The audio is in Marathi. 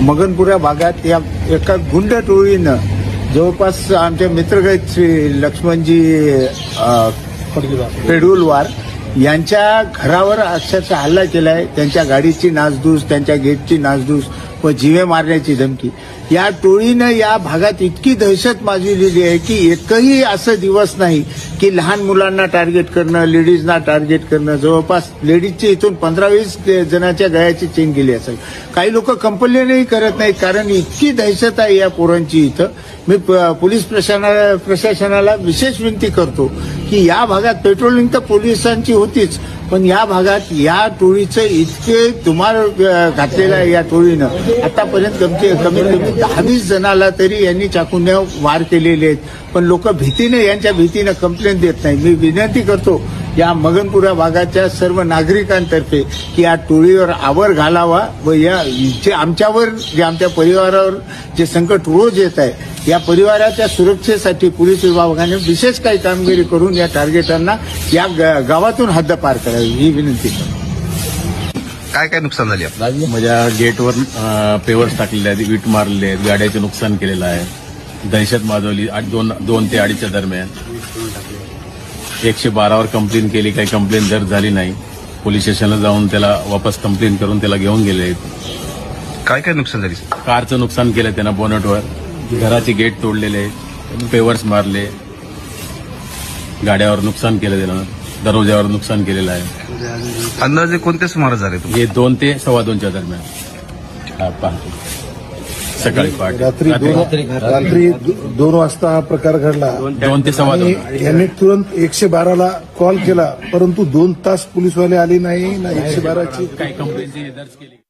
मगनपुरा भागात या एका गुंड टोळीनं जवळपास आमच्या मित्रगत श्री लक्ष्मणजी पेडुलवार यांच्या घरावर अक्षरशः हल्ला केलाय. त्यांच्या गाडीची नासधूस त्यांच्या गेटची नासधूस व जिवे मारण्याची धमकी. या टोळीनं या भागात इतकी दहशत माजविलेली आहे की एकही असं दिवस नाही की लहान मुलांना टार्गेट करणं लेडीजना टार्गेट करणं. जवळपास लेडीजची इथून पंधरा वीस जणांच्या गळ्याची चेन गेली असेल. काही लोक कंपल्यनही करत नाहीत कारण इतकी दहशत आहे या पोरांची इथं. मी प- पोलीस प्रशासना प्रशासनाला विशेष विनंती करतो की या भागात पेट्रोलिंग तर पोलिसांची होतीच. पण या भागात या टोळीचं इतके धुमार घातलेलं आहे या टोळीनं. आतापर्यंत कमी कमीत कमी दहा वीस जणाला तरी यांनी चाकूने वार केलेले आहेत. पण लोक भीतीने यांच्या भीतीनं कंप्लेंट देत नाही मी विनंती करतो या मगनपुरा भागाच्या सर्व नागरिकांतर्फे की या टोळीवर आवर घालावा व या जे आमच्यावर जे आमच्या परिवारावर जे संकट रोज येत आहे या परिवाराच्या सुरक्षेसाठी पोलीस विभागाने विशेष काही कामगिरी करून या टार्गेटांना या गावातून हद्दपार करावी ही विनंती करतो. काय काय नुकसान झाली माझ्या गेटवर पेवर्स टाकलेले आहेत वीट मारलेले आहेत गाड्याचे नुकसान केलेलं आहे. दहशत माजवली आठ- दोन दोन ते अडीचच्या दरम्यान. एकशे बारावर कंप्लेन केली काही कंप्लेन दर्ज झाली नाही पोलीस स्टेशनला जाऊन त्याला वापस कंप्लेन करून त्याला घेऊन गेले आहेत. काय काय नुकसान झाली? कारचं नुकसान केलं त्यांना बोनटवर. घराचे गेट तोडलेले पेवर्स मारले. गाड्यावर नुकसान केलं त्यानं दरवाज्यावर नुकसान केलेलं आहे. अंदाजे कोणते सुमारास झाले तुम्ही हे दोन ते सव्वा दोनच्या दरम्यान. हा, पहाटे सकाळी पहाटे. रात्री दोन रात्री दो- दोन वाजता हा प्रकार घडला. दोन ते सव्वा आणि दोन यांनी तुरंत एकशे बाराला कॉल केला परंतु दोन तास पोलीसवाले आले नाही ना एकशे बाराची काही कंप्लेंट दर्ज केली.